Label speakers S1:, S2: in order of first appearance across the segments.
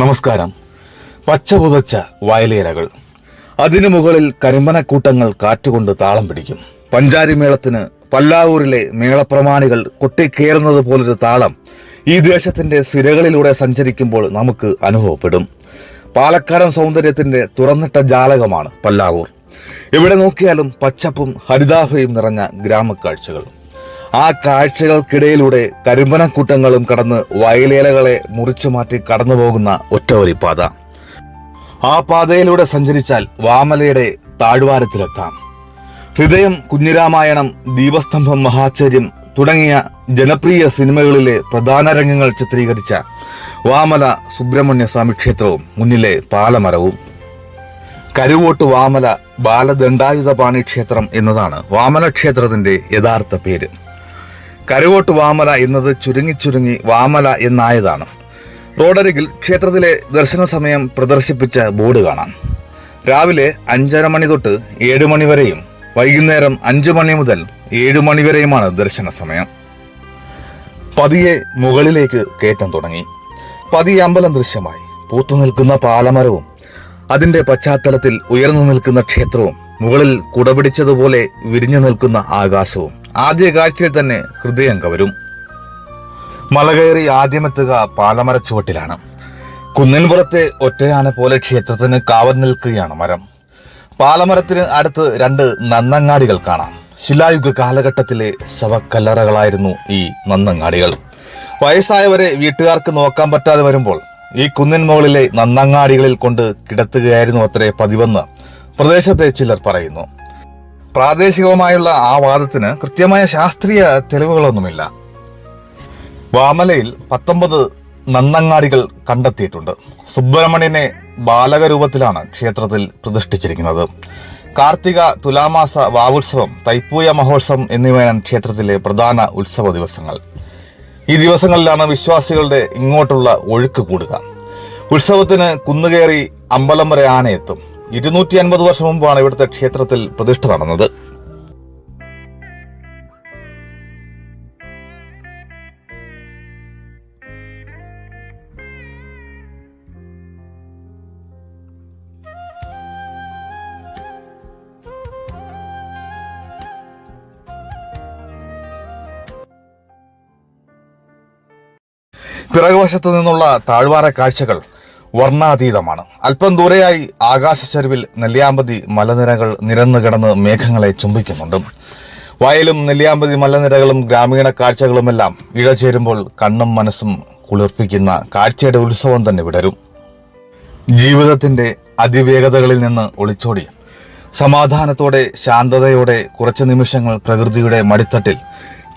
S1: നമസ്കാരം. പച്ച പുതച്ച വയലേലകൾ. അതിനു മുകളിൽ കരിമ്പനക്കൂട്ടങ്ങൾ കാറ്റുകൊണ്ട് താളം പിടിക്കും. പഞ്ചാരി മേളത്തിന് പല്ലാവൂരിലെ മേളപ്രമാണികൾ കൊട്ടിക്കേറുന്നത് പോലൊരു താളം ഈ ദേശത്തിന്റെ സിരകളിലൂടെ സഞ്ചരിക്കുമ്പോൾ നമുക്ക് അനുഭവപ്പെടും. പാലക്കാടൻ സൗന്ദര്യത്തിന്റെ തുറന്നിട്ട ജാലകമാണ് പല്ലാവൂർ. എവിടെ നോക്കിയാലും പച്ചപ്പും ഹരിതാഭയും നിറഞ്ഞ ഗ്രാമക്കാഴ്ചകൾ ആ കാഴ്ചകൾക്കിടയിലൂടെ കരിമ്പനക്കൂട്ടങ്ങളും കടന്ന് വയലേലകളെ മുറിച്ചു മാറ്റി കടന്നു പോകുന്ന ഒറ്റവരിപ്പാത ആ പാതയിലൂടെ സഞ്ചരിച്ചാൽ വാമലയുടെ താഴ്വാരത്തിലെത്താം. ഹൃദയം കുഞ്ഞിരാമായണം ദീപസ്തംഭം മഹാചര്യം തുടങ്ങിയ ജനപ്രിയ സിനിമകളിലെ പ്രധാന രംഗങ്ങൾ ചിത്രീകരിച്ച വാമല സുബ്രഹ്മണ്യ സ്വാമി ക്ഷേത്രവും മുന്നിലെ പാലമരവും. കരുവോട്ട് വാമല ബാലദണ്ഡായുധപാണി ക്ഷേത്രം എന്നതാണ് വാമല ക്ഷേത്രത്തിന്റെ യഥാർത്ഥ പേര്. കരുവോട്ട് വാമല എന്നത് ചുരുങ്ങി ചുരുങ്ങി വാമല എന്നായതാണ്. റോഡരികിൽ ക്ഷേത്രത്തിലെ ദർശന സമയം പ്രദർശിപ്പിച്ച ബോർഡ് കാണാം. രാവിലെ അഞ്ചര മണി തൊട്ട് ഏഴ് മണി വരെയും വൈകുന്നേരം അഞ്ചു മണി മുതൽ ഏഴ് മണി വരെയുമാണ് ദർശന സമയം. പതിയെ മുകളിലേക്ക് കയറ്റം തുടങ്ങി. പതിയെ അമ്പലം ദൃശ്യമായി. പൂത്തു നിൽക്കുന്ന പാലമരവും അതിന്റെ പശ്ചാത്തലത്തിൽ ഉയർന്നു നിൽക്കുന്ന ക്ഷേത്രവും മുകളിൽ കുടപിടിച്ചതുപോലെ വിരിഞ്ഞു നിൽക്കുന്ന ആകാശവും ആദ്യ കാഴ്ചയിൽ തന്നെ ഹൃദയം കവരും. മലകയറി ആദ്യമെത്തുക പാലമരച്ചുവട്ടിലാണ് കുന്നിൻപുറത്തെ ഒറ്റയാന പോലെ ക്ഷേത്രത്തിന് കാവൽ നിൽക്കുകയാണ് മരം. പാലമരത്തിന് അടുത്ത് രണ്ട് നന്നങ്ങാടികൾ കാണാം. ശിലായുഗ കാലഘട്ടത്തിലെ ശവക്കല്ലറകളായിരുന്നു ഈ നന്നങ്ങാടികൾ. വയസ്സായവരെ വീട്ടുകാർക്ക് നോക്കാൻ പറ്റാതെ വരുമ്പോൾ ഈ കുന്നിൻ മുകളിലെ നന്നങ്ങാടികളിൽ കൊണ്ട് കിടത്തുകയായിരുന്നു അത്രേ പതിവെന്ന് പ്രദേശത്തെ ചിലർ പറയുന്നു. പ്രാദേശികവുമായുള്ള ആ വാദത്തിന് കൃത്യമായ ശാസ്ത്രീയ തെളിവുകളൊന്നുമില്ല. വാമലയിൽ പത്തൊമ്പത് നന്നങ്ങാടികൾ കണ്ടെത്തിയിട്ടുണ്ട്. സുബ്രഹ്മണ്യനെ ബാലകരൂപത്തിലാണ് ക്ഷേത്രത്തിൽ പ്രതിഷ്ഠിച്ചിരിക്കുന്നത്. കാർത്തിക തുലാമാസ വാവുത്സവം തൈപ്പൂയ മഹോത്സവം എന്നിവയാണ് ക്ഷേത്രത്തിലെ പ്രധാന ഉത്സവ ദിവസങ്ങൾ. ഈ ദിവസങ്ങളിലാണ് വിശ്വാസികളുടെ ഇങ്ങോട്ടുള്ള ഒഴുക്ക് കൂടുക. ഉത്സവത്തിന് കുന്നുകയറി അമ്പലം വരെ ആനയെത്തും. ഇരുന്നൂറ്റി അൻപത് വർഷം മുമ്പാണ് ഇവിടുത്തെ ക്ഷേത്രത്തിൽ പ്രതിഷ്ഠ നടന്നത്. പിറകുവശത്തു നിന്നുള്ള താഴ്വാര കാഴ്ചകൾ വർണാതീതമാണ്. അല്പം ദൂരെയായി ആകാശച്ചരിവിൽ നെല്ലിയാമ്പതി മലനിരകൾ നിരന്നു കിടന്ന് മേഘങ്ങളെ ചുംബിക്കുന്നുണ്ട്. വയലും നെല്ലിയാമ്പതി മലനിരകളും ഗ്രാമീണ കാഴ്ചകളുമെല്ലാം ഇഴചേരുമ്പോൾ കണ്ണും മനസ്സും കുളിർപ്പിക്കുന്ന കാഴ്ചയുടെ ഉത്സവം തന്നെ വിടരും. ജീവിതത്തിന്റെ അതിവേഗതകളിൽ നിന്ന് ഒളിച്ചോടി. സമാധാനത്തോടെ ശാന്തതയോടെ കുറച്ച് നിമിഷങ്ങൾ പ്രകൃതിയുടെ മടിത്തട്ടിൽ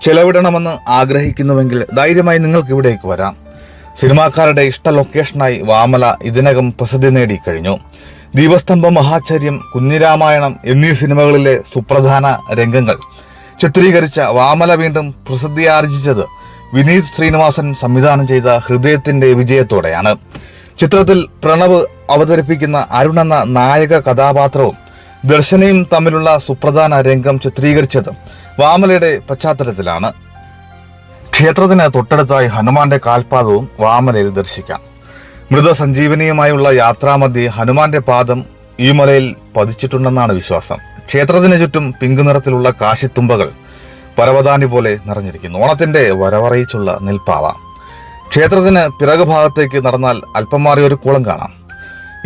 S1: ചെലവിടണമെന്ന് ആഗ്രഹിക്കുന്നുവെങ്കിൽ ധൈര്യമായി നിങ്ങൾക്ക് ഇവിടേക്ക് വരാം. സിനിമാക്കാരുടെ ഇഷ്ട ലൊക്കേഷനായി വാമല ഇതിനകം പ്രസിദ്ധി നേടി കഴിഞ്ഞു. ദീപസ്തംഭ മഹാചര്യം കുഞ്ഞിരാമായണം എന്നീ സിനിമകളിലെ സുപ്രധാന രംഗങ്ങൾ. ചിത്രീകരിച്ച വാമല വീണ്ടും പ്രസിദ്ധിയാർജിച്ചത് വിനീത് ശ്രീനിവാസൻ സംവിധാനം ചെയ്ത ഹൃദയത്തിന്റെ വിജയത്തോടെയാണ്. ചിത്രത്തിൽ പ്രണവ് അവതരിപ്പിക്കുന്ന അരുൺ എന്ന നായക കഥാപാത്രവും ദർശനയും തമ്മിലുള്ള സുപ്രധാന രംഗം ചിത്രീകരിച്ചത് വാമലയുടെ പശ്ചാത്തലത്തിലാണ്. ക്ഷേത്രത്തിന് തൊട്ടടുത്തായി ഹനുമാന്റെ കാൽപാദവും വാമലയിൽ ദർശിക്കാം. മൃതസഞ്ജീവനിയുമായുള്ള യാത്രാമധ്യേ ഹനുമാന്റെ പാദം ഈ മലയിൽ പതിച്ചിട്ടുണ്ടെന്നാണ് വിശ്വാസം. ക്ഷേത്രത്തിന് ചുറ്റും പിങ്ക് നിറത്തിലുള്ള കാശിത്തുമ്പകൾ പരവതാനി പോലെ നിറഞ്ഞിരിക്കുന്നു. ഓണത്തിന്റെ വരവറിയിച്ചുള്ള നെൽപ്പാവ. ക്ഷേത്രത്തിന് പിറകു ഭാഗത്തേക്ക് നടന്നാൽ അല്പം മാറി ഒരു കുളം കാണാം.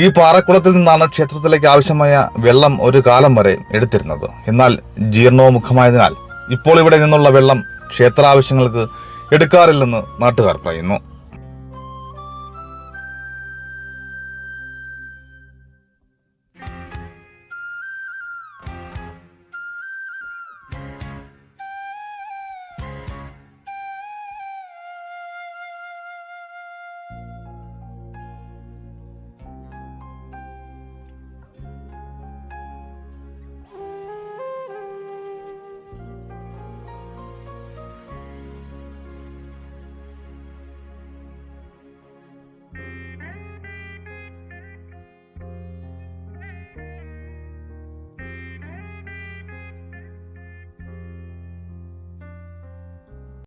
S1: ഈ പാറക്കുളത്തിൽ നിന്നാണ് ക്ഷേത്രത്തിലേക്ക് ആവശ്യമായ വെള്ളം ഒരു കാലം വരെ എടുത്തിരുന്നത്. എന്നാൽ ജീർണോമുഖമായതിനാൽ ഇപ്പോൾ ഇവിടെ നിന്നുള്ള വെള്ളം ക്ഷേത്രാവശ്യങ്ങൾക്ക് എടുക്കാറില്ലെന്ന് നാട്ടുകാർ പറയുന്നു.